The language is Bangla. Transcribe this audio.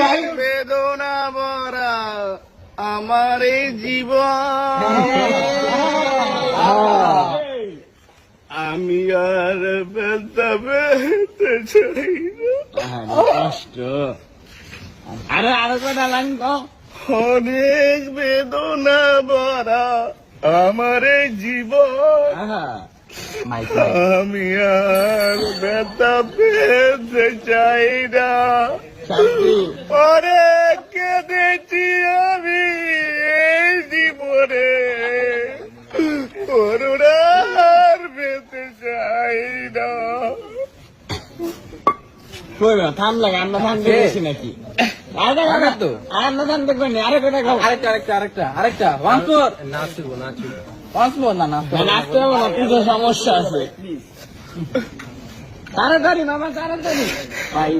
ভাই বেদনা ভরা আমার এই আমি আর বেলতে চাই কষ্ট আরে আরও কটা লাইন অনেক বেদনা ভরা আমার জীবন আমি আর ব্যথা পেতে চাই না শান্তি পরে কেঁদেছি আমি এই জীবনে। করুণার পেতে চাই না কই না থাম লাগে আমরা থাম দিয়েছি নাকি? আরে থাম দেখবেন আরে খাও আরেকটা আরেকটা আরেকটা আরেকটা ওয়ান ফোর। নাচবো নাচবো পাঁচবো না। না নাচতে হবে না কিছু সমস্যা আছে। তাড়াতাড়ি মামা তাড়াতাড়ি। ভাই।